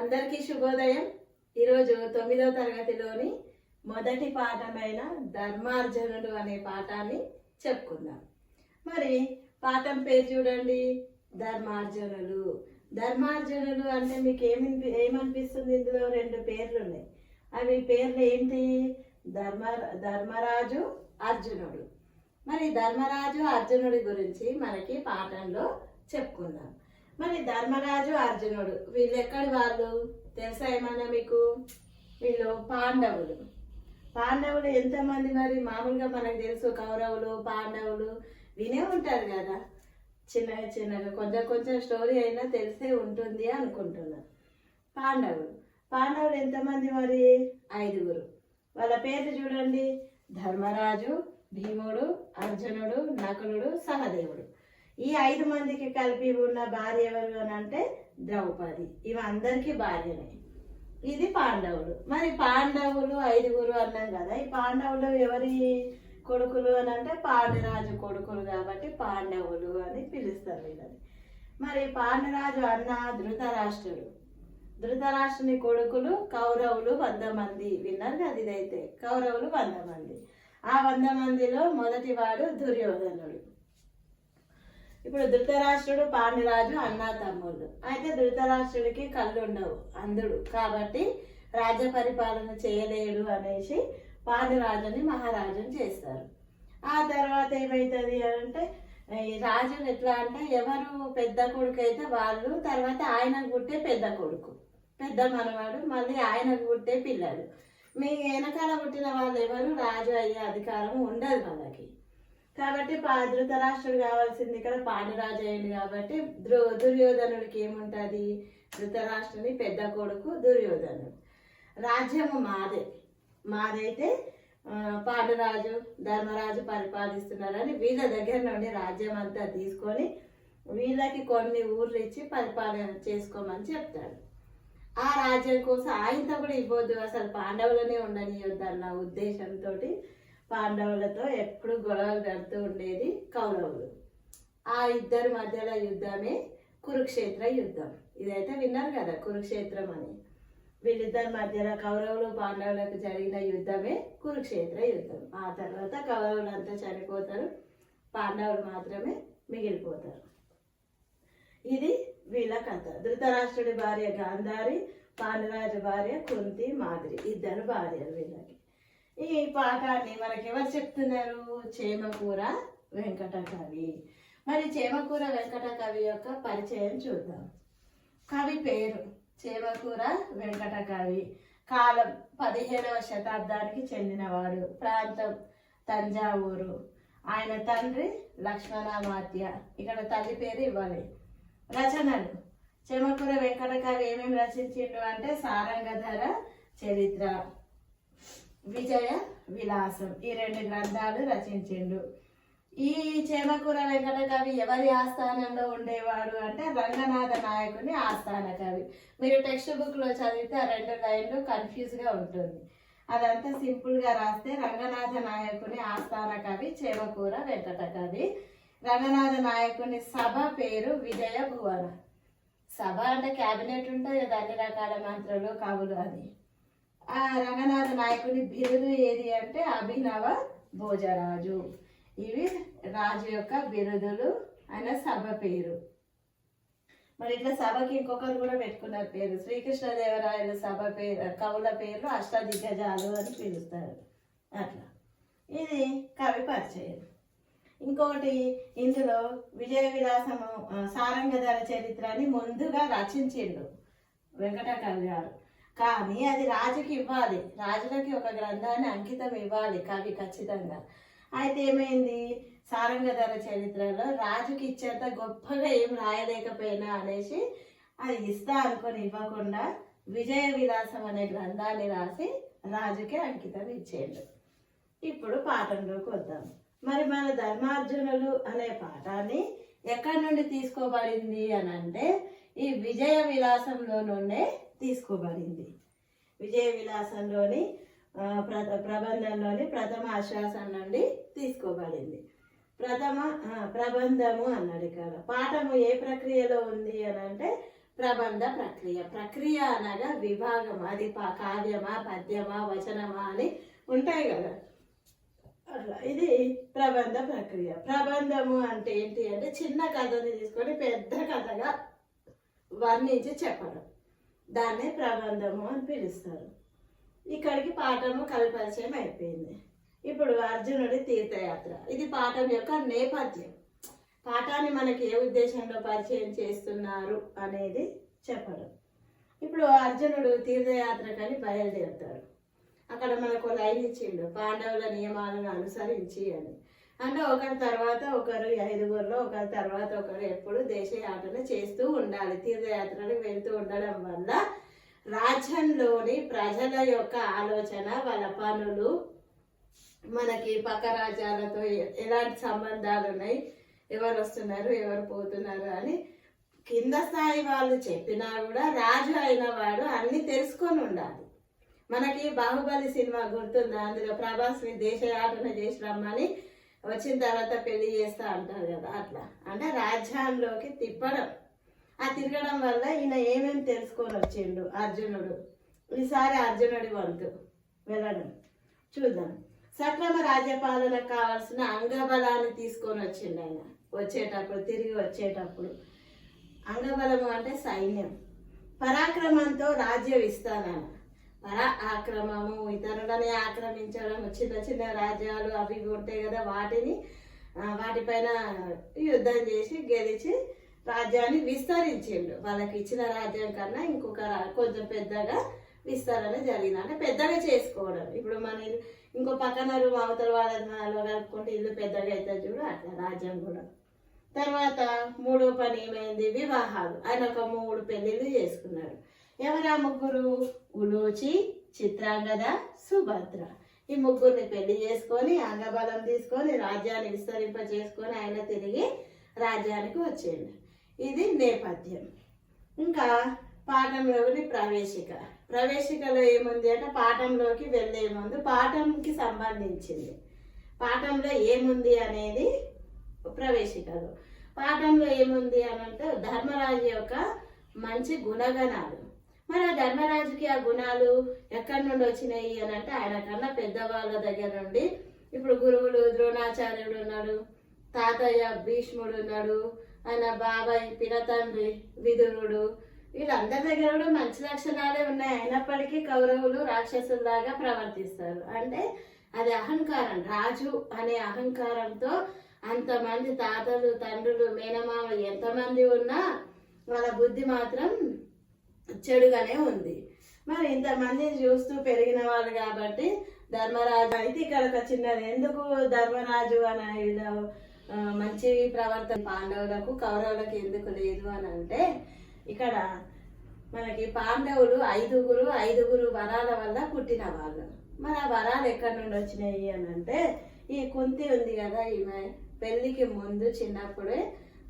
అందరికీ శుభోదయం. ఈరోజు తొమ్మిదవ తరగతిలోని మొదటి పాఠమైన ధర్మార్జనుడు అనే పాఠాన్ని చెప్పుకుందాం. మరి పాఠం పేరు చూడండి. ధర్మార్జనుడు ధర్మార్జనుడు అంటే మీకు ఏమి ఏమనిపిస్తుంది? ఇందులో రెండు పేర్లు ఉన్నాయి అవి పేర్లు ఏంటి? ధర్మ ధర్మరాజు అర్జునుడు. మరి ధర్మరాజు అర్జునుడి గురించి మనకి పాఠంలో చెప్పుకుందాం. మరి ధర్మరాజు అర్జునుడు వీళ్ళు ఎక్కడి వాళ్ళు? తెలుసా ఏమన్నా మీకు? వీళ్ళు పాండవులు. పాండవులు ఎంతమంది మరి? మామూలుగా మనకు తెలుసు కౌరవులు పాండవులు వినే ఉంటారు కదా. చిన్న చిన్నగా కొంచెం కొంచెం స్టోరీ అయినా తెలిసే ఉంటుంది అనుకుంటున్నా పాండవులు. పాండవులు ఎంతమంది మరి? ఐదుగురు. వాళ్ళ పేర్లు చూడండి. ధర్మరాజు భీముడు అర్జునుడు నకులుడు సహదేవుడు. ఈ ఐదు మందికి కలిపి ఉన్న భార్య ఎవరు అని అంటే ద్రౌపది. ఇవి అందరికీ భార్యనే ఇది పాండవులు. మరి పాండవులు ఐదుగురు అన్నాం కదా ఈ పాండవులు ఎవరి కొడుకులు అని అంటే పాండురాజు కొడుకులు కాబట్టి పాండవులు అని పిలుస్తారు వీళ్ళని. మరి పాండురాజు అన్న ధృతరాష్ట్రుడు. ధృతరాష్ట్రుని కొడుకులు కౌరవులు వంద మంది. విన్నారు కదా ఇదైతే? కౌరవులు వంద మంది. ఆ వంద మందిలో మొదటివాడు దుర్యోధనుడు. ఇప్పుడు ధృతరాష్ట్రుడు పాండురాజు అన్నా తమ్ముడు. అయితే ధృతరాష్ట్రుడికి కళ్ళు ఉండవు అందుడు కాబట్టి రాజ్య పరిపాలన చేయలేడు అనేసి పాండురాజుని మహారాజుని చేస్తారు. ఆ తర్వాత ఏమవుతుంది అంటే ఈ రాజులు ఎట్లా అంటే ఎవరు పెద్ద కొడుకు అయితే వాళ్ళు తర్వాత ఆయనకు పుట్టే పెద్ద కొడుకు. పెద్ద మనవాడు మళ్ళీ ఆయనకు పుట్టే పిల్లడు. మీ వెనకాల పుట్టిన వాళ్ళు ఎవరు? రాజు అయ్యే అధికారం ఉండదు వాళ్ళకి. కాబట్టి పా ధృతరాష్ట్రుడు కావాల్సింది ఇక్కడ పాండురాజు అయ్యింది కాబట్టి ధ్రు దుర్యోధనుడికి ఏముంటుంది? ధృతరాష్ట్రుని పెద్ద కొడుకు దుర్యోధనుడు. రాజ్యము మాదే. మాదైతే పాండురాజు ధర్మరాజు పరిపాలిస్తున్నారని వీళ్ళ దగ్గర నుండి రాజ్యం అంతా తీసుకొని వీళ్ళకి కొన్ని ఊర్లు ఇచ్చి పరిపాలన చేసుకోమని చెప్తాడు. ఆ రాజ్యం కోసం ఆయనతో కూడా ఇవ్వద్దు. అసలు పాండవులనే ఉండనియొద్దు అన్న ఉద్దేశంతో పాండవులతో ఎప్పుడు గొడవలు జరుగుతూ ఉండేది కౌరవులు. ఆ ఇద్దరి మధ్యలో యుద్ధమే కురుక్షేత్ర యుద్ధం. ఇదైతే విన్నారు కదా కురుక్షేత్రం అని. వీళ్ళిద్దరి మధ్యలో కౌరవులు పాండవులకు జరిగిన యుద్ధమే కురుక్షేత్ర యుద్ధం. ఆ తర్వాత కౌరవులు అంతా చనిపోతారు. పాండవులు మాత్రమే మిగిలిపోతారు. ఇది వీళ్ళ కథ. ధృతరాష్ట్రుడి భార్య గాంధారి పాండురాజు భార్య కుంతి మాదిరి. ఇద్దరు భార్యలు వీళ్ళకి. ఈ పాఠాన్ని మనకి ఎవరు చెప్తున్నారు? చేమకూర వెంకట కవి మరి చేమకూర వెంకట కవి యొక్క పరిచయం చూద్దాం. కవి పేరు చేమకూర వెంకట కవి కాలం పదిహేడవ శతాబ్దానికి చెందినవాడు. ప్రాంతం తంజావూరు. ఆయన తండ్రి లక్ష్మణామాత్య. ఇక్కడ తల్లి పేరు ఇవ్వాలి. రచనలు. చెమకూర వెంకట కవి ఏమేమి రచించిండు అంటే సారంగధర చరిత్ర. విజయ విలాసం. ఈ రెండు గ్రంథాలు రచించిండు. ఈ చేమకూర వెంకట కవి ఎవరి ఆస్థానంలో ఉండేవాడు అంటే రంగనాథ నాయకుని ఆస్థాన కవి. మీరు టెక్స్ట్ బుక్లో చదివితే ఆ రెండు లైన్లు కన్ఫ్యూజ్గా ఉంటుంది. అదంతా సింపుల్గా రాస్తే రంగనాథ నాయకుని ఆస్థాన కవి చేమకూర వెంకట కవి. రంగనాథ నాయకుని సభ పేరు విజయ భువన. సభ అంటే క్యాబినెట్ ఉంటుంది కదా అన్ని రకాల మంత్రులు కవులు అది రంగనాథ నాయకుని బిరుదు ఏది అంటే అభినవ భోజరాజు. ఇవి రాజు యొక్క బిరుదులు ఆయన సభ పేరు. మరి ఇట్లా సభకి ఇంకొకరు కూడా పెట్టుకున్నారు పేరు. శ్రీకృష్ణదేవరాయల సభ పేరు కవుల పేర్లు అష్టదిగ్గజాలు అని పిలుస్తారు. అట్లా. ఇది కవి పరిచయం. ఇంకొకటి ఇందులో విజయ విలాసము సారంగధర చరిత్ర అని ముందుగా రచించిండు వెంకట కవి గారు. కానీ అది రాజుకి ఇవ్వాలి. రాజులకి ఒక గ్రంథాన్ని అంకితం ఇవ్వాలి కవి ఖచ్చితంగా. అయితే ఏమైంది? సారంగధర చరిత్రలో రాజుకి ఇచ్చేంత గొప్పగా ఏం రాయలేకపోయినా అనేసి అది ఇస్తా అనుకొని ఇవ్వకుండా విజయ విలాసం అనే గ్రంథాన్ని రాసి రాజుకి అంకితం ఇచ్చేయండు. ఇప్పుడు పాఠంలోకి వద్దాం. మరి మన ధర్మార్జునులు అనే పాఠాన్ని ఎక్కడి నుండి తీసుకోబడింది అని అంటే ఈ విజయ విలాసంలో నుండే తీసుకోబడింది. విజయ విలాసంలోని ప్ర ప్రబంధంలోని ప్రథమ ఆశ్వాసం నుండి తీసుకోబడింది. ప్రథమ ప్రబంధము అన్నాడు ఇక్కడ. పాఠము ఏ ప్రక్రియలో ఉంది అని అంటే ప్రబంధ ప్రక్రియ. ప్రక్రియ అనగా విభాగం. అది ప- కావ్యమా పద్యమా వచనమా అని ఉంటాయి కదా. అట్లా. ఇది ప్రబంధ ప్రక్రియ. ప్రబంధము అంటే ఏంటి అంటే చిన్న కథని తీసుకొని పెద్ద కథగా వర్ణించి చెప్పడం దాన్నే ప్రబంధము అని పిలుస్తారు. ఇక్కడికి పాఠము కవిపరిచయం అయిపోయింది. ఇప్పుడు అర్జునుడి తీర్థయాత్ర. ఇది పాఠం యొక్క నేపథ్యం. పాఠాన్ని మనకి ఏ ఉద్దేశంలో పరిచయం చేస్తున్నారు అనేది చెప్పడం ఇప్పుడు అర్జునుడు తీర్థయాత్రకని బయలుదేరుతాడు. అక్కడ మనకు లైన్ ఇచ్చిండు. పాండవుల నియమాలను అనుసరించి అని. అంటే ఒకరి తర్వాత ఒకరు ఐదుగురులో ఒకరి తర్వాత ఒకరు ఎప్పుడు దేశయాత్ర చేస్తూ ఉండాలి తీర్థయాత్రలు వెళ్తూ ఉండడం వల్ల రాజ్యంలోని ప్రజల యొక్క ఆలోచన వాళ్ళ పనులు మనకి పక్క రాజ్యాలతో ఎలాంటి సంబంధాలు ఉన్నాయి ఎవరు వస్తున్నారు ఎవరు పోతున్నారు అని కింద స్థాయి వాళ్ళు చెప్పినా కూడా రాజు అయిన వాడు అన్ని తెలుసుకొని ఉండాలి. మనకి బాహుబలి సినిమా గుర్తుందా? అందులో ప్రభాస్ని దేశయాటన చేసి రమ్మని వచ్చిన తర్వాత పెళ్ళి చేస్తా అంటారు కదా అట్లా. అంటే రాజ్యాల్లోకి తిప్పడం. ఆ తిరగడం వల్ల ఈయన ఏమేమి తెలుసుకొని వచ్చిండు అర్జునుడు? ఈసారి అర్జునుడి వంతు వెళ్ళడం. చూద్దాం. సక్రమ రాజ్యపాలనకు కావాల్సిన అంగబలాన్ని తీసుకొని వచ్చిండు ఆయన. వచ్చేటప్పుడు తిరిగి వచ్చేటప్పుడు. అంగబలము అంటే సైన్యం. పరాక్రమంతో రాజ్య విస్తారణ పరా ఆక్రమము ఇతరులని ఆక్రమించడం చిన్న చిన్న రాజ్యాలు అవి ఉంటాయి కదా వాటిని వాటిపైన యుద్ధం చేసి గెలిచి రాజ్యాన్ని విస్తరించిండు. వాళ్ళకి ఇచ్చిన రాజ్యం కన్నా ఇంకొక రా- కొంచెం పెద్దగా విస్తరణ జరిగింది. అంటే పెద్దగా చేసుకోవడం. ఇప్పుడు మన ఇంకో పక్కన రూమ్ అవతల వాళ్ళలో కలుపుకుంటే ఇల్లు పెద్దగా అవుతుంది చూడు అట్లా రాజ్యం కూడా. తర్వాత మూడో పని ఏమైంది? వివాహాలు. ఆయన ఒక మూడు పెళ్ళిళ్ళు చేసుకున్నాడు. ఎవరా ముగ్గురు? ఉలూచి చిత్రాంగద సుభద్ర. ఈ ముగ్గురిని పెళ్ళి చేసుకొని అంగబలం తీసుకొని రాజ్యాన్ని విస్తరింప చేసుకొని ఆయన తిరిగి రాజ్యానికి వచ్చేయండి. ఇది నేపథ్యం. ఇంకా పాఠంలోని ప్రవేశిక. ప్రవేశికలో ఏముంది అంటే పాఠంలోకి వెళ్ళే ముందు పాఠంకి సంబంధించింది. పాఠంలో ఏముంది అనేది ప్రవేశికలు. పాఠంలో ఏముంది అని అంటే ధర్మరాజు యొక్క మంచి గుణగణాలు. మరి ఆ ధర్మరాజుకి ఆ గుణాలు ఎక్కడి నుండి వచ్చినాయి అని అంటే ఆయన కన్నా పెద్దవాళ్ళ దగ్గర నుండి. ఇప్పుడు గురువులు ద్రోణాచార్యుడు ఉన్నాడు తాతయ్య భీష్ముడు ఉన్నాడు ఆయన బాబాయ్ పినతండ్రి విదురుడు. వీళ్ళందరి దగ్గర కూడా మంచి లక్షణాలే ఉన్నాయి. అయినప్పటికీ కౌరవులు రాక్షసులాగా ప్రవర్తిస్తారు. అంటే అది అహంకారం. రాజు అనే అహంకారంతో అంతమంది తాతలు తండ్రులు మేనమామలు ఎంతమంది ఉన్నా వాళ్ళ బుద్ధి మాత్రం చెడుగానే ఉంది. మరి ఇంతమందిని చూస్తూ పెరిగిన వాళ్ళు కాబట్టి ధర్మరాజు అయితే ఇక్కడ ఒక చిన్నది. ఎందుకు ధర్మరాజు అని మంచి ప్రవర్తన పాండవులకు కౌరవులకు ఎందుకు లేదు అని అంటే ఇక్కడ మనకి పాండవులు ఐదుగురు ఐదుగురు వరాల వల్ల పుట్టిన వాళ్ళు. మరి ఆ వరాలు ఎక్కడి నుండి వచ్చినాయి అని అంటే ఈ కుంతి ఉంది కదా ఈమె పెళ్ళికి ముందు చిన్నప్పుడే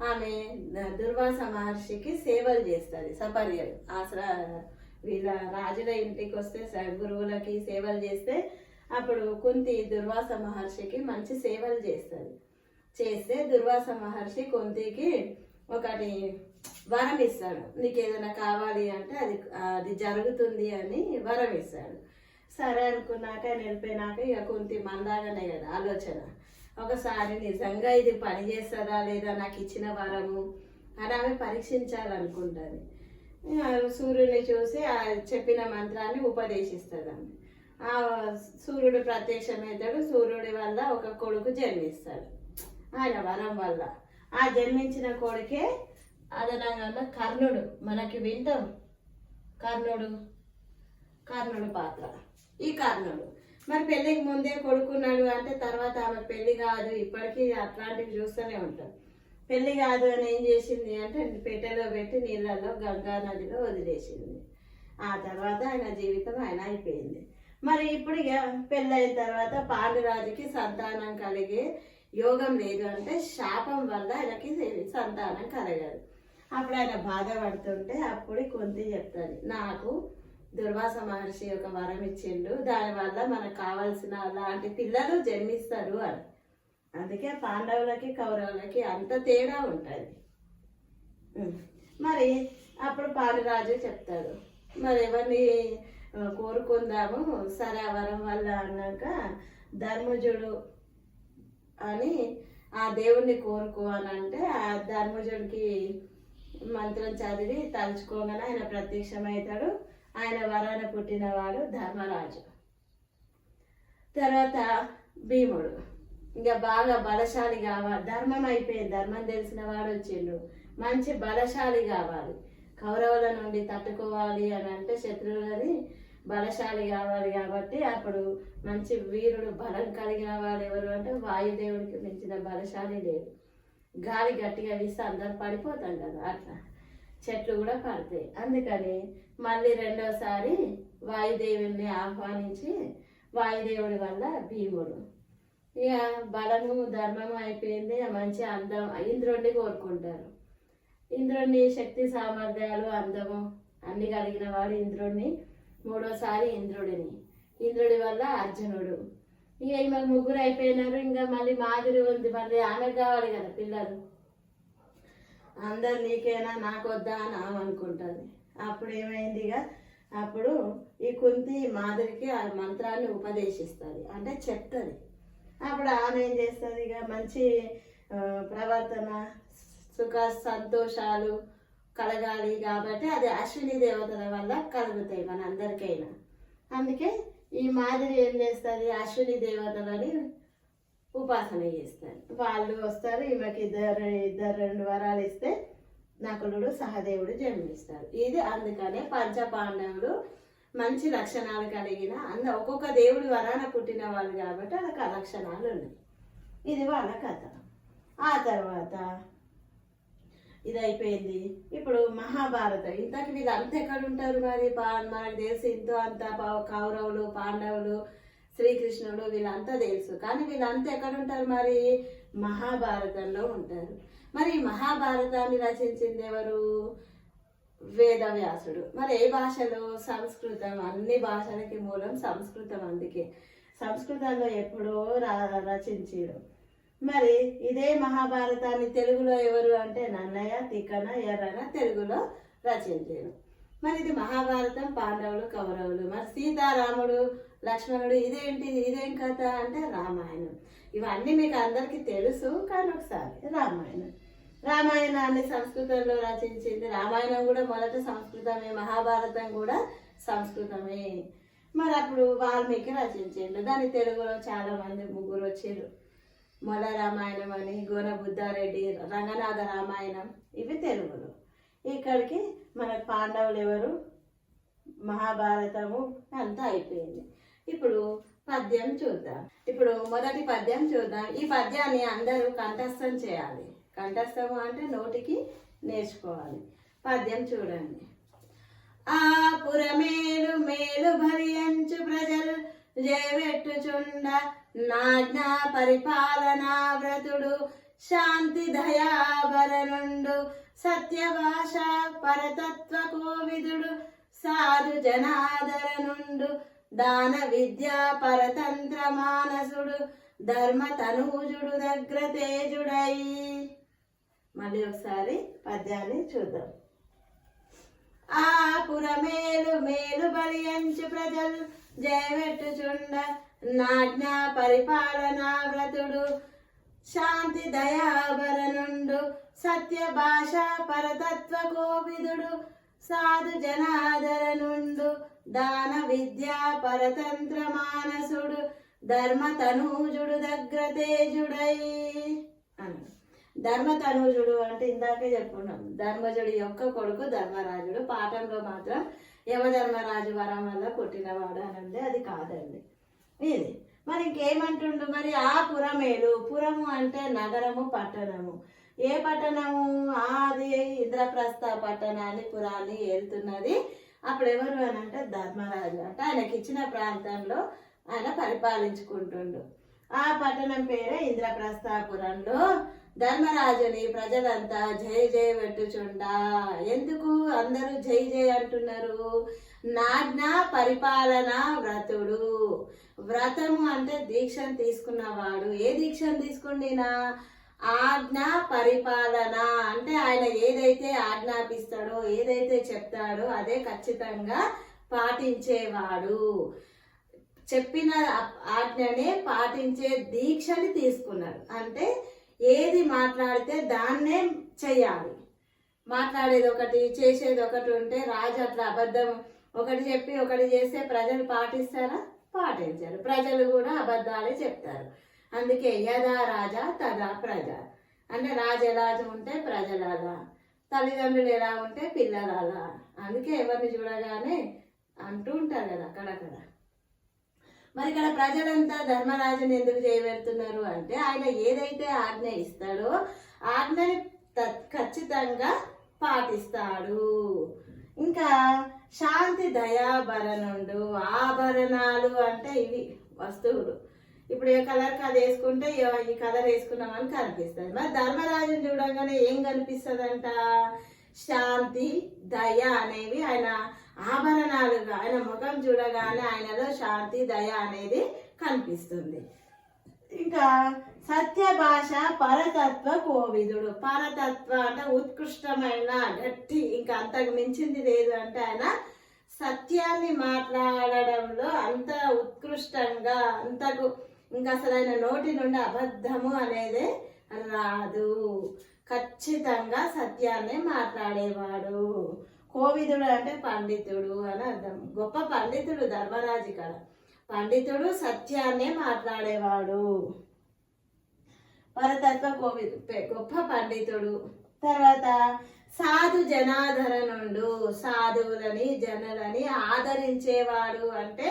ఆమె దుర్వాస మహర్షికి సేవలు చేస్తుంది సపర్యలు. ఆసరా వీళ్ళ రాజుల ఇంటికి వస్తే స- గురువులకి సేవలు చేస్తే అప్పుడు కుంతి దుర్వాస మహర్షికి మంచి సేవలు చేస్తుంది. చేస్తే దుర్వాస మహర్షి కుంతికి ఒకటి వరం ఇస్తాడు. నీకు ఏదైనా కావాలి అంటే అది అది జరుగుతుంది అని వరం ఇస్తాడు. సరే అనుకున్నాక నిలిపోయినాక వెళ్ళిపోయినాక ఇక కుంతి మందాగానే కదా ఆలోచన. ఒకసారి నిజంగా ఇది పని చేస్తుందా లేదా నాకు ఇచ్చిన వరము అని ఆమె పరీక్షించాలనుకుంటుంది. ఇక సూర్యుడిని చూసి ఆ చెప్పిన మంత్రాన్ని ఉపదేశిస్తుంది ఆమె ఆ సూర్యుడు ప్రత్యక్షమవుతాడు సూర్యుడి వల్ల ఒక కొడుకు జన్మిస్తాడు. ఆయన వరం వల్ల. ఆ జన్మించిన కొడుకే అదనంగా కర్ణుడు మనకి వింటాం కర్ణుడు కర్ణుడు పాత్ర. ఈ కర్ణుడు. మరి పెళ్ళికి ముందే కొడుకున్నాడు అంటే తర్వాత ఆమె పెళ్ళి కాదు. ఇప్పటికీ అట్లాంటివి చూస్తూనే ఉంటాం. పెళ్ళి కాదు అని ఏం చేసింది అంటే పెట్టెలో పెట్టి నీళ్ళలో గంగా నదిలో వదిలేసింది. ఆ తర్వాత ఆయన జీవితం ఆయన అయిపోయింది. మరి ఇప్పుడు ఇక పెళ్ళైన తర్వాత పాండురాజుకి సంతానం కలిగే యోగం లేదు అంటే శాపం వల్ల ఆయనకి సంతానం కలగదు. అప్పుడు ఆయన బాధపడుతుంటే అప్పుడు కొంత చెప్తాడు నాకు దుర్వాస మహర్షి ఒక వరం ఇచ్చిండు. దానివల్ల మనకు కావాల్సిన అలాంటి పిల్లలు జన్మిస్తారు అని. అందుకే పాండవులకి కౌరవులకి అంత తేడా ఉంటుంది. మరి అప్పుడు పాండురాజు చెప్తాడు మరి ఎవరిని కోరుకుందాము? సరే ఆ వరం వల్ల అన్నాక ధర్మజుడు అని ఆ దేవుణ్ణి కోరుకో అని అంటే ఆ ధర్మజుడికి మంత్రం చదివి తలుచుకోగానే ఆయన ప్రత్యక్షమవుతాడు. ఆయన వరాన పుట్టినవాడు ధర్మరాజు. తర్వాత భీముడు. ఇంకా బాగా బలశాలి కావాలి ధర్మం అయిపోయింది. ధర్మం తెలిసిన వాడు వచ్చిండు. మంచి బలశాలి కావాలి. కౌరవుల నుండి తట్టుకోవాలి అని అంటే శత్రువులని బలశాలి కావాలి కాబట్టి అప్పుడు మంచి వీరుడు బలం కలిగిన వాడు ఎవరు అంటే వాయుదేవుడికి మించిన బలశాలి లేదు. గాలి గట్టిగా వీస్తే అందరు పడిపోతాం కదా అట్లా. చెట్లు కూడా పడతాయి. అందుకని మళ్ళీ రెండోసారి వాయుదేవుని ఆహ్వానించి వాయుదేవుడి వల్ల భీముడు. ఇక బలము ధర్మము అయిపోయింది. మంచి అందం ఇంద్రుడిని కోరుకుంటారు. ఇంద్రుణ్ణి శక్తి సామర్థ్యాలు అందము అన్ని కలిగిన వాడు ఇంద్రుణ్ణి మూడోసారి ఇంద్రుడిని. ఇంద్రుడి వల్ల అర్జునుడు. ఇక ఈమె ముగ్గురు అయిపోయినారు. ఇంకా మళ్ళీ మాదిరి ఉంది. మళ్ళీ ఆమెకు కావాలి కదా పిల్లలు. అందరు నీకేనా నాకొద్దా అని ఆమె అనుకుంటుంది. అప్పుడు ఏమైంది ఇక అప్పుడు ఈ కుంతి మాదిరికి ఆ మంత్రాన్ని ఉపదేశిస్తుంది. అంటే చెప్తుంది. అప్పుడు ఆమె ఏం చేస్తుంది ఇక మంచి ప్రవర్తన సుఖ సంతోషాలు కలగాలి కాబట్టి అది అశ్విని దేవతల వల్ల కలుగుతాయి మన అందరికైనా. అందుకే ఈ మాదిరి ఏం చేస్తుంది? అశ్విని దేవతలని ఉపాసన చేస్తారు వాళ్ళు వస్తారు ఈమెకి ఇద్దరు ఇద్దరు రెండు వరాలు ఇస్తే నకులుడు సహదేవుడు జన్మిస్తారు ఇది అందుకనే పంచపాండవులు మంచి లక్షణాలు కలిగిన అంద ఒక్కొక్క దేవుడి వరాన పుట్టిన వాళ్ళు కాబట్టి వాళ్ళకి ఆ లక్షణాలు ఉన్నాయి. ఇది వాళ్ళ కథ. ఆ తర్వాత ఇది అయిపోయింది ఇప్పుడు మహాభారతం. ఇంతకు వీళ్ళు అంత ఎక్కడ ఉంటారు మరి? పా మనకు తెలిసి ఇంతో అంత పా- కౌరవులు పాండవులు శ్రీకృష్ణుడు వీళ్ళంతా తెలుసు. కానీ వీళ్ళంతా ఎక్కడ ఉంటారు మరి? మహాభారతంలో ఉంటారు. మరి మహాభారతాన్ని రచించింది ఎవరు? వేదవ్యాసుడు. మరి ఏ భాషలో? సంస్కృతం. అన్ని భాషలకి మూలం సంస్కృతం అందుకే. సంస్కృతంలో ఎప్పుడో రచించారు. మరి ఇదే మహాభారతాన్ని తెలుగులో ఎవరు అంటే నన్నయ్య తిక్కన ఎర్రన తెలుగులో రచించారు. మరి ఇది మహాభారతం పాండవులు కౌరవులు. మరి సీతారాముడు లక్ష్మణుడు ఇదేంటి? ఇదేం కథ? అంటే రామాయణం. ఇవన్నీ మీకు అందరికీ తెలుసు కానీ ఒకసారి రామాయణం. రామాయణాన్ని సంస్కృతంలో రచించింది రామాయణం కూడా మొదట సంస్కృతమే మహాభారతం కూడా సంస్కృతమే. మరి అప్పుడు వాల్మీకి రచించిండు. దాని తెలుగులో చాలామంది ముగ్గురు వచ్చారు మొల రామాయణం అని గోన బుద్ధారెడ్డి రంగనాథ రామాయణం ఇవి తెలుగులో. ఇక్కడికి మన పాండవులు ఎవరు? మహాభారతము అంతా అయిపోయింది. ఇప్పుడు పద్యం చూద్దాం. ఇప్పుడు మొదటి పద్యం చూద్దాం. ఈ పద్యాన్ని అందరూ కంఠస్థం చేయాలి. కంఠస్థము అంటే నోటికి నేర్చుకోవాలి. పద్యం చూడండి. ఆ పురమేలు మేలు భరియంచు ప్రజలు జయవెట్టుచుండ నాజ్ఞా పరిపాలనా వ్రతుడు శాంతి దయాభరణుండు సత్యభాష పరతత్వ కోవిదుడు సాధు జనాదరనుండు దాన విద్యా పరతంత్ర మానసుడు ధర్మ తనూజుడు దగ్గర తేజుడై మళ్ళీ ఒకసారి పద్యాన్ని చూద్దాం. ఆ పురమేలు మేలు బలియంచు ప్రజలు జయవెట్టుచుండ నాజ్ఞా పరిపాలనా వ్రతుడు. శాంతి దయాభరణుండు సత్య భాష పరతత్వ కోవిదుడు. సాధు జనాదరనుండు దాన విద్యా పరతంత్ర మానసుడు ధర్మ తనూజుడు దగ్గర తేజుడై. అన్నాడు ధర్మతనూజుడు అంటే ఇందాకే చెప్పుకున్నాం. ధర్మజుడి యొక్క కొడుకు ధర్మరాజుడు. పాఠంలో మాత్రం యమధర్మరాజు వరం వల్ల పుట్టినవాడు అని ఉంది అది కాదండి. ఇది. మరి ఇంకేమంటుండు మరి? ఆ పురమేలు. పురము అంటే నగరము పట్టణము. ఏ పట్టణము? అది ఇంద్రప్రస్థ పట్టణాన్ని పురాన్ని ఏలుతున్నది. అప్పుడు ఎవరు అని అంటే ధర్మరాజు అంటే. ఆయనకి ఇచ్చిన ప్రాంతంలో ఆయన పరిపాలించుకుంటుండు. ఆ పట్టణం పేరే ఇంద్రప్రస్థాపురంలో. ధర్మరాజుని ప్రజలంతా జై జై పెట్టుచుండా ఎందుకు అందరూ జై జై అంటున్నారు? నాజ్ఞ పరిపాలన వ్రతుడు. వ్రతము అంటే దీక్షను తీసుకున్నవాడు. ఏ దీక్షను తీసుకుండినా? ఆజ్ఞ పరిపాలన అంటే ఆయన ఏదైతే ఆజ్ఞాపిస్తాడో ఏదైతే చెప్తాడో అదే ఖచ్చితంగా పాటించేవాడు. చెప్పిన ఆజ్ఞనే పాటించే దీక్షని తీసుకున్నాడు. అంటే ఏది మాట్లాడితే దాన్నే చెయ్యాలి. మాట్లాడేది ఒకటి చేసేది ఒకటి ఉంటే రాజు అట్లా అబద్ధం ఒకటి చెప్పి ఒకటి చేస్తే ప్రజలు పాటిస్తారా? పాటించారు. ప్రజలు కూడా అబద్ధాలే చెప్తారు. అందుకే యదా రాజా తదా ప్రజ. అంటే రాజు ఎలా ఉంటే ప్రజలు అలా తల్లిదండ్రులు ఎలా ఉంటే పిల్లలు అలా అందుకే ఎవరిని చూడగానే అంటూ ఉంటారు కదా అక్కడక్కడ. మరి ఇక్కడ ప్రజలంతా ధర్మరాజుని ఎందుకు చేయబెడుతున్నారు అంటే ఆయన ఏదైతే ఆజ్ఞ ఇస్తాడో ఆజ్ఞని త- ఖచ్చితంగా పాటిస్తాడు. ఇంకా శాంతి దయాభరణుడు. ఆభరణాలు అంటే ఇవి వస్తువులు. ఇప్పుడు ఏ కలర్ అది వేసుకుంటే ఈ- కలర్ వేసుకున్నామని కనిపిస్తుంది. మరి ధర్మరాజుని చూడగానే ఏం కనిపిస్తుందంట? శాంతి దయ అనేవి ఆయన ఆభరణాలుగా ఆయన ముఖం చూడగానే ఆయనలో శాంతి దయ అనేది కనిపిస్తుంది. ఇంకా సత్య భాష పరతత్వ కోవిదుడు. పరతత్వ అంటే ఉత్కృష్టమైన గట్టి ఇంకా అంతకు మించింది లేదు అంటే ఆయన సత్యాన్ని మాట్లాడడంలో అంత ఉత్కృష్టంగా అంతకు ఇంకా అసలు ఆయన నోటి నుండి అబద్ధము అనేది రాదు ఖచ్చితంగా సత్యాన్ని మాట్లాడేవాడు. కోవిదుడు అంటే పండితుడు అని అర్థం. గొప్ప పండితుడు ధర్మరాజు కళ పండితుడు సత్యాన్నే మాట్లాడేవాడు. పరతత్వ కోవిదు. గొప్ప పండితుడు. తర్వాత సాధు జనాధరణుడు సాధువులని జనులని ఆదరించేవాడు అంటే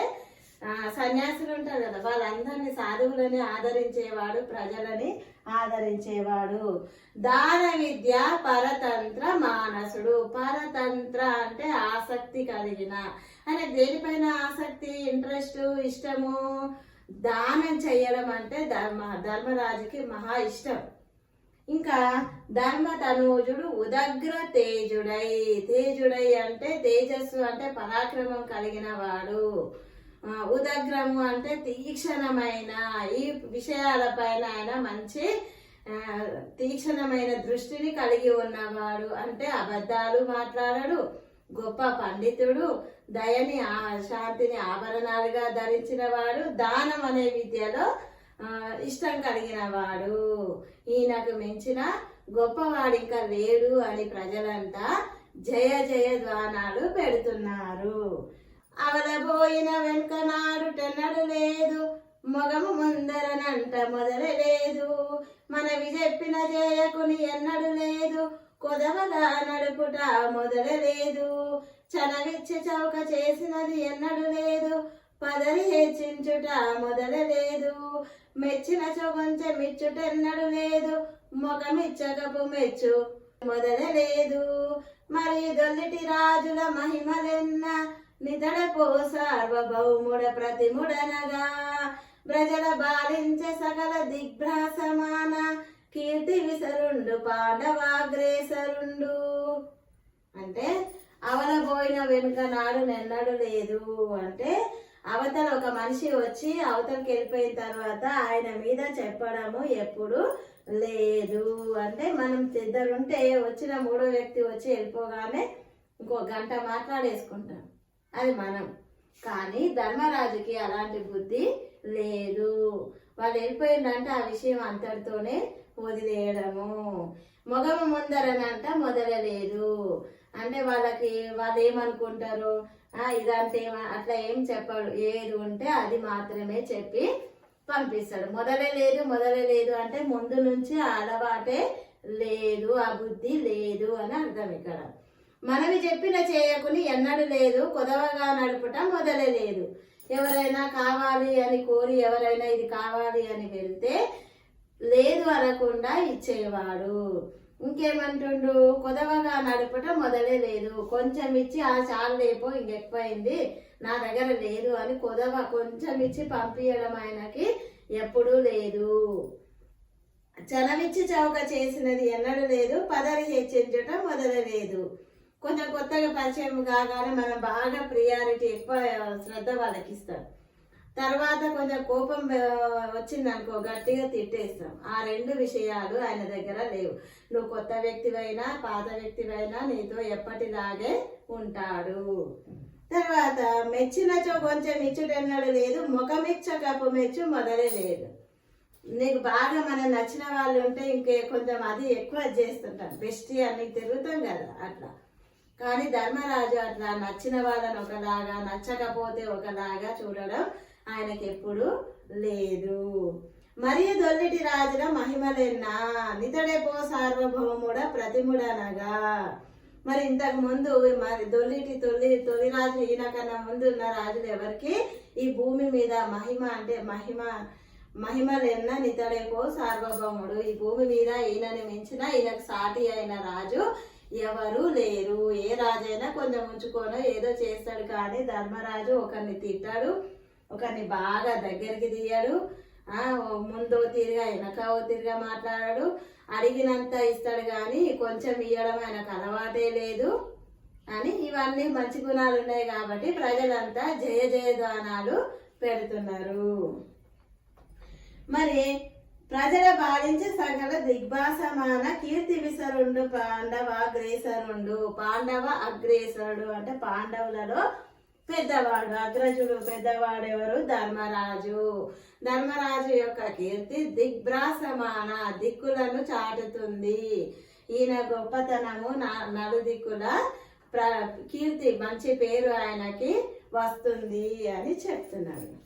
సన్యాసులు ఉంటారు కదా వాళ్ళందరినీ సాధువులని ఆదరించేవాడు ప్రజలని ఆదరించేవాడు. దాన విద్య పరతంత్ర మానసుడు. పరతంత్ర అంటే ఆసక్తి కలిగిన. ఆయన దేనిపైన ఆసక్తి ఇంట్రెస్ట్ ఇష్టము? దానం చేయడం అంటే ధర్మ ధర్మరాజుకి మహా ఇష్టం. ఇంకా ధర్మ తనూజుడు ఉదగ్ర తేజుడై. తేజుడై అంటే తేజస్సు అంటే పరాక్రమం కలిగిన వాడు. ఉదగ్రము అంటే తీక్షణమైన ఈ విషయాలపైన ఆయన మంచి తీక్షణమైన దృష్టిని కలిగి ఉన్నవాడు. అంటే అబద్ధాలు మాట్లాడడు గొప్ప పండితుడు దయని ఆ శాంతిని ఆభరణాలుగా ధరించిన వాడు దానం అనే విద్యలో ఇష్టం కలిగిన వాడు ఈయనకు మించిన గొప్పవాడు ఇంకా లేడు అని ప్రజలంతా జయ జయ ద్వానాలు పెడుతున్నారు. అవలబోయిన వెనుక నాడుటెన్నడు లేదు మొగము ముందరనంట మొదలే లేదు మనవి చెప్పిన చేయకుని ఎన్నడు లేదు కొదవగా నడుపుట మొదలలేదు. చనవిచ్చి చౌక చేసినది ఎన్నడు లేదు పదవి హెచ్చించుట మొదలలేదు. మెచ్చిన చొగొంచె మెచ్చుటెన్నడు లేదు మొగమిచ్చకపు మెచ్చు మొదలలేదు. మరి దొల్లిటి రాజుల మహిమలెన్న నిధడపో సార్వభౌముడ ప్రతిముడనగా ప్రజల బాలించ సకల దిగ్భ్రాసమాన కీర్తి విసరుండు పాండవాగ్రేసరుండు. అంటే అవలబోయిన వెనుక నాడు నెన్నడు లేదు. అంటే అవతల ఒక మనిషి వచ్చి అవతలకి వెళ్ళిపోయిన తర్వాత ఆయన మీద చెప్పడము ఎప్పుడు లేదు. అంటే మనం ఇద్దరుంటే వచ్చిన మూడో వ్యక్తి వచ్చి వెళ్ళిపోగానే ఇంకో గంట మాట్లాడేసుకుంటాం. అది మనం. కానీ ధర్మరాజుకి అలాంటి బుద్ధి లేదు. వాళ్ళు వెళ్ళిపోయిందంటే ఆ విషయం అంతటితోనే వదిలేయడము. మొగము ముందరనంట మొదలలేదు. అంటే వాళ్ళకి వాళ్ళు ఏమనుకుంటారు? ఇదంటే అట్లా ఏం చెప్పాడు. ఏది ఉంటే అది మాత్రమే చెప్పి పంపిస్తాడు. మొదలే లేదు మొదలే లేదు అంటే ముందు నుంచి అలవాటే లేదు ఆ బుద్ధి లేదు అని అర్థం ఇక్కడ. మనవి చెప్పిన చేయకుని ఎన్నడు లేదు కొదవగా నడుపుట మొదలలేదు ఎవరైనా కావాలి అని కోరి ఎవరైనా ఇది కావాలి అని వెళ్తే లేదు అనకుండా ఇచ్చేవాడు. ఇంకేమంటుండు? కొదవగా నడుపుట మొదలే లేదు. కొంచెం ఇచ్చి ఆ చాలు లేపో ఇంకెక్కువైంది నా దగ్గర లేదు అని కొదవ కొంచెం ఇచ్చి పంపించడం ఆయనకి ఎప్పుడూ లేదు. చనవిచ్చి చౌక చేసినది ఎన్నడూ లేదు. పదవి హెచ్చించటం మొదలలేదు కొంచెం కొత్తగా పరిచయం కాగానే మనం బాగా ప్రియారిటీ ఎక్కువ శ్రద్ధ వాళ్ళకి ఇస్తాం తర్వాత కొంచెం కోపం వచ్చింది అనుకో గట్టిగా తిట్టేస్తాం. ఆ రెండు విషయాలు ఆయన దగ్గర లేవు. నువ్వు కొత్త వ్యక్తివైనా పాత వ్యక్తివైనా నీతో ఎప్పటిలాగే ఉంటాడు. తర్వాత మెచ్చినచో కొంచెం ఇచ్చుడెన్నడు లేదు ముఖమిచ్చ కప్పు మెచ్చు మొదలే లేదు. నీకు బాగా మనం నచ్చిన వాళ్ళు ఉంటే ఇంకే కొంచెం అది ఎక్కువ చేస్తుంటాం. బెస్ట్ అని తిరుగుతాం కదా అట్లా. కానీ ధర్మరాజు అట్లా నచ్చిన వాళ్ళని ఒకలాగా నచ్చకపోతే ఒకలాగా చూడడం ఆయనకి ఎప్పుడు లేదు. మరియు దొల్లిటి రాజుల మహిమలెన్నా నితడే పో సార్వభౌముడ ప్రతిముడనగా. మరి ఇంతకు ముందు మరి దొల్లిటి తొలి తొలి రాజు ఈయన కన్నా ముందు ఉన్న రాజులు ఎవరికి? ఈ భూమి మీద మహిమ అంటే మహిమ మహిమలెన్న నితడేపో సార్వభౌముడు. ఈ భూమి మీద ఈయనని మించిన ఈయనకు సాటి అయిన రాజు ఎవరు లేరు. ఏ రాజైనా కొంచెం ఉంచుకోనో ఏదో చేస్తాడు కానీ ధర్మరాజు ఒకరిని తిట్టాడు ఒకరిని బాగా దగ్గరికి తీయడు ముందో తిరిగా వెనకో తిరిగా మాట్లాడాడు. అడిగినంత ఇస్తాడు కానీ కొంచెం ఇవ్వడం ఆయనకు అలవాటే లేదు అని ఇవన్నీ మంచి గుణాలు ఉన్నాయి కాబట్టి ప్రజలంతా జయ జయదానాలు పెడుతున్నారు. మరి ప్రజల బాధించి సకల దిగ్భాసమాన కీర్తి విసరుండు పాండవ అగ్రేసరుండు. పాండవ అగ్రేసరుడు అంటే పాండవులలో పెద్దవాడు అగ్రజుడు పెద్దవాడు ఎవరు ధర్మరాజు. ధర్మరాజు యొక్క కీర్తి దిగ్భ్రాసమాన దిక్కులను చాటుతుంది. ఈయన గొప్పతనము నా- నలుదిక్కుల ప్ర కీర్తి మంచి పేరు ఆయనకి వస్తుంది అని చెప్తున్నాడు.